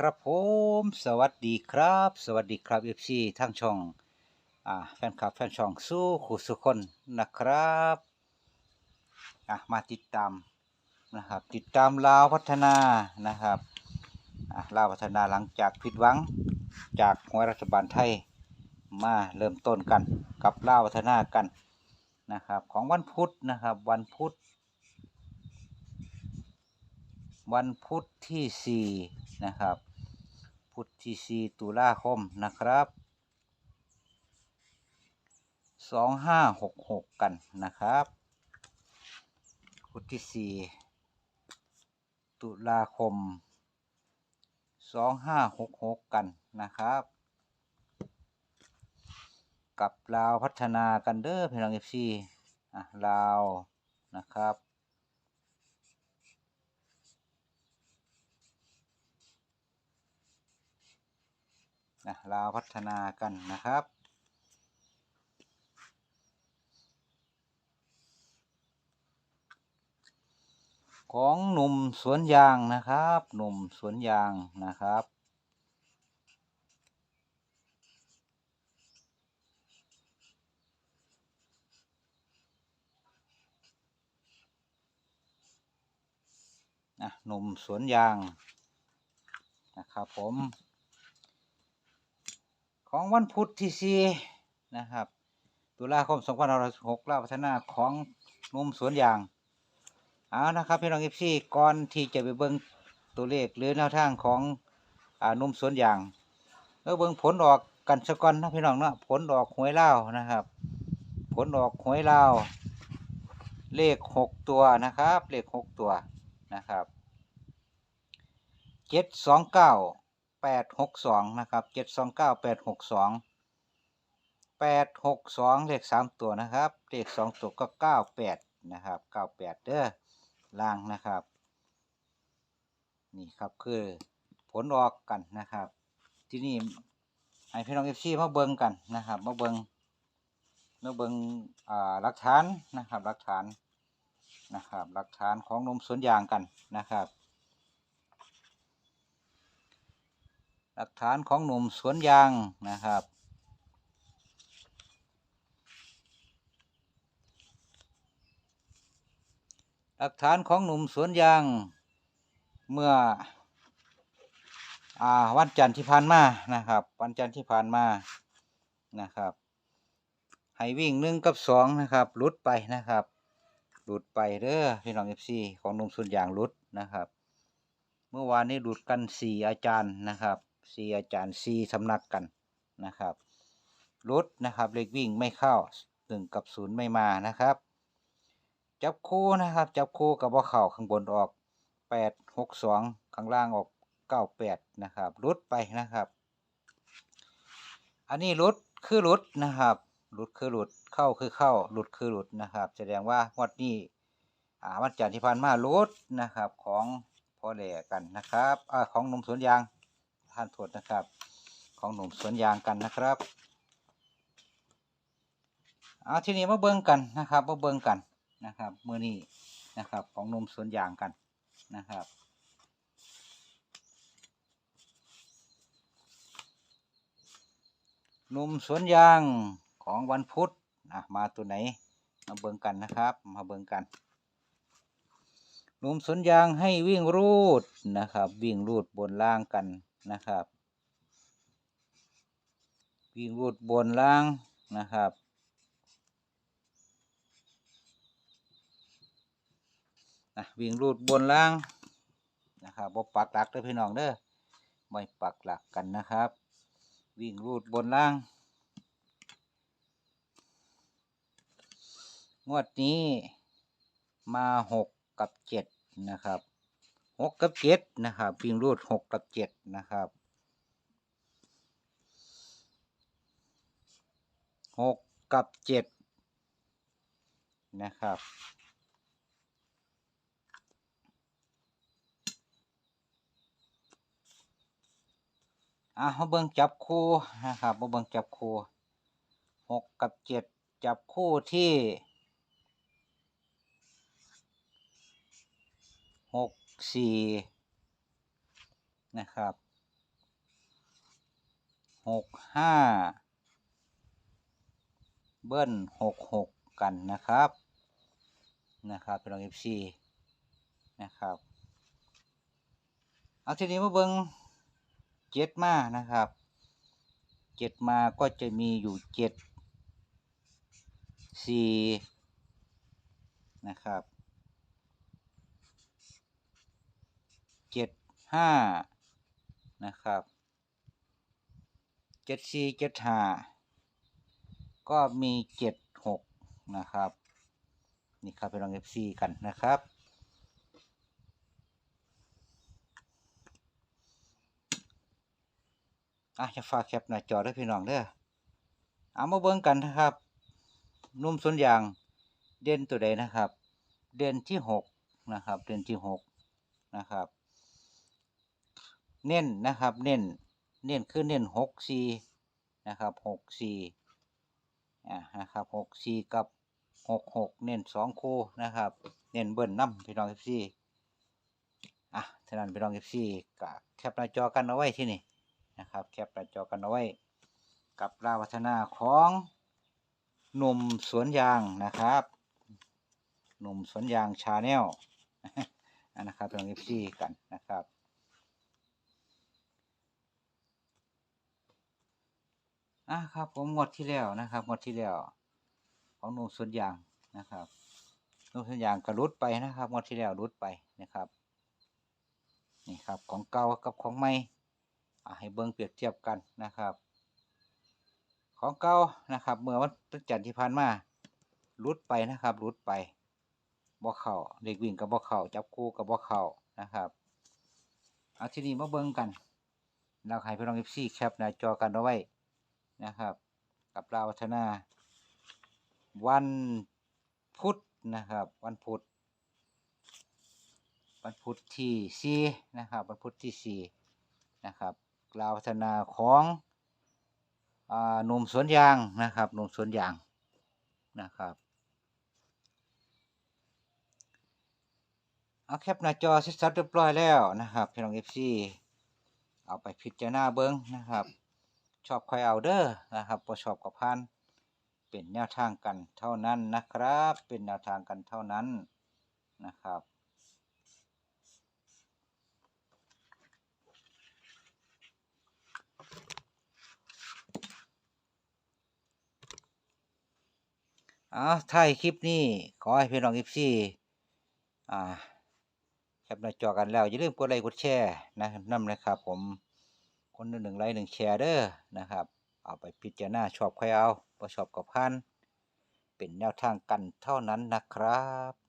ครับผมสวัสดีครับ สวัสดีครับเอฟซีทั้งช่องอ่าแฟนคลับแฟนช่องสู้ขู่สุคนนะครับอะมาติดตามนะครับติดตามลาวพัฒนานะครับอะลาวพัฒนาหลังจากผิดหวังจากหวยรัฐบาลไทยมาเริ่มต้นกันกับลาวพัฒนากันนะครับของวันพุธนะครับวันพุธ วันพุธที่สี่นะครับ พุธที่สี่ตุลาคมนะครับสองห้าหกหกกันนะครับ พุธที่สี่ตุลาคมสองห้าหกหกกันนะครับ กับลาวพัฒนากันเด้อพี่น้องเอฟซีอะลาวนะครับ นะลาวพัฒนากันนะครับ ของหนุ่มสวนยางนะครับ หนุ่มสวนยางนะครับนะหนุ่มสวนยางนะครับผม ของวันพุธที่สี่นะครับ ตุลาคม2566ลาพัฒนาของนุ่มสวนยางเอานะครับพี่น้องเอฟซีก่อนที่จะไปเบิ่งตัวเลขหรือแนวทางของอ่านุ่มสวนยางก็เบิ่งผลออกกันสะก่อนนะพี่น้องเนาะผลออกหวยเล่านะครับ ผลออกหวยเล่าเลขหกตัวนะครับ เลขหกตัวนะครับเจ็ดสองเก้า แปดหกสองนะครับเจ็ดสองเก้าแปดหกสองแปดหกสองเลขสามตัวนะครับเลขสองตัวก็เก้าแปดนะครับเก้าแปดเด้อล่างนะครับ นี่ครับคือผลออกกันนะครับ ที่นี่ให้พี่น้องเอฟซีมาเบิ่งกันนะครับมาเบิ่งมาเบิ่งอ่าหลักฐานนะครับหลักฐานนะครับหลักฐานของนมสวนยางกันนะครับ หลักฐานของหนุ่มสวนยางนะครับ หลักฐานของหนุ่มสวนยาง เมื่ออวันจันทร์ที่ผ่านมานะครับ วันจันทร์ที่ผ่านมานะครับให้วิ่งหนึ่งกับสองนะครับหลุดไปนะครับหลุดไปเด้อพี่น้องเอฟซีของหนุ่มสวนยางหลุดนะครับ เมื่อวานนี้หลุดกันสี่อาจารย์นะครับ สี่อาจารย์สี่สำนักกันนะครับหลุดนะครับเลขวิ่งไม่เข้าหนึ่งกับศูนย์ไม่มานะครับ จับคู่นะครับ จับคู่กับว่าเข่าข้างบนออกแปดหกสองข้างล่างออกเก้าแปดนะครับหลุดไปนะครับ อันนี้หลุดคือหลุดนะครับหลุดคือหลุดเข้าคือเข้าหลุดคือหลุดนะครับ แสดงว่างวดนี้อ่าวันจันทร์ที่ผ่านมาหลุดนะครับ ของพ่อแหล่กันนะครับอ่าของนมสวนยาง ท่านโทษนะครับ ของหนุ่มสวนยางกันนะครับเอาทีนี้มาเบิ่งกันนะครับมาเบิ่งกันนะครับมือนี้นะครับ ของหนุ่มสวนยางกันนะครับหนุ่มสวนยางของวันพุธนะมาตัวไหนมาเบิ่งกันนะครับ มาเบิ่งกันหนุ่มสวนยางให้วิ่งรูดนะครับ วิ่งรูดบนล่างกัน นะครับ วิ่งรูดบนล่างนะครับ นะวิ่งรูดบนล่างนะครับบ่ปักหลักเด้อพี่น้องเด้อไม่ปักหลักกันนะครับ วิ่งรูดบนล่าง งวดนี้มาหกกับเจ็ดนะครับ หกกับเจ็ดนะครับวิ่งรูดหกกับเจ็ดนะครับหกกับเจ็ดนะครับอะมาเบิ่งจับคู่นะครับมาเบิ่งจับคู่หกกับเจ็ดจับคู่ที่หก สี่นะครับหกห้าเบิ้ลหกหกกันนะครับนะครับพี่น้องเอฟซีนะครับเอาทีนี้มาเบิ้งเจ็ดมานะครับเจ็ดมาก็จะมีอยู่เจ็ดสี่นะครับ เจ็ดห้านะครับเจ็ดสี่เจ็ดห้าก็มีเจ็ดหกนะครับ นี่ครับไปลองเอฟซีกันนะครับอะจะฝากแคปหน้าจอด้วยพี่น้องเด้อเอามาเบิ่งกันนะครับ นุ่มส่วนยางเด่นตัวใดนะครับ เด่นที่หกนะครับ เด่นที่หกนะครับ เน้นนะครับ เน้นเน้นคือเน้นหกสี่นะครับหกสี่อ่านะครับหกสี่กับหกหกเน้นสองคู่นะครับ เน้นเบิ้ลน้ำพี่น้องเอฟซีอะฉะนั้นพี่น้องเอฟซีก็แคปหน้าจอกันเอาไว้ที่นี่นะครับ แคปหน้าจอกันเอาไว้ กับราวัฒนาของหนุ่มสวนยางนะครับหนุ่มสวนยางชาแนลนนะครับพี่น้องเอฟซีกันนะครับ อะครับ ผมงวดที่แล้วนะครับงวดที่แล้ว ของหนุ่มสวนยางนะครับหนุ่มสวนยางก็รุดไปนะครับงวดที่แล้วรุดไปนะครับ นี่ครับ ของเก่ากับของใหม่อะให้เบิ่งเปรียบเทียบกันนะครับ ของเก่านะครับเมื่อวันพฤหัสที่ผ่านมารุดไปนะครับรุดไปบ่เข่าเด็กวิ่งกับบ่เข่าจับคู่กับบ่เข่านะครับเอาทีนี้มาเบิ่งกันเราให้พี่น้องเอฟซีแคปหน้าจอกันเอาไว้ นะครับ กับลาวัฒนา วันพุธนะครับ วันพุธวันพุธที่สี่นะครับ วันพุธที่สี่นะครับลาววัฒนาของหนุ่มสวนยางนะครับหนุ่มสวนยางนะครับเอาแคปหน้าจอเสร็จสับเรียบร้อยแล้วนะครับพี่น้องเอฟซีเอาไปพิจารณาเบิ้งนะครับ ชอบใครเอาเด้อนะครับพอชอบกับพันเป็นแนวทางกันเท่านั้นนะครับ เป็นแนวทางกันเท่านั้นนะครับเอาท้ายคลิปนี้ ขอให้พี่น้องอีฟซีอ่าแคปหน้าจอกันแล้ว อย่าลืมกดไลค์กดแชร์นะนั่นนะครับผม คนหนึ่งไลค์หนึ่งแชร์เด้อนะครับ เอาไปพิจารณาชอบใครเอาบ่ชอบกับพันเป็นแนวทางกันเท่านั้นนะครับ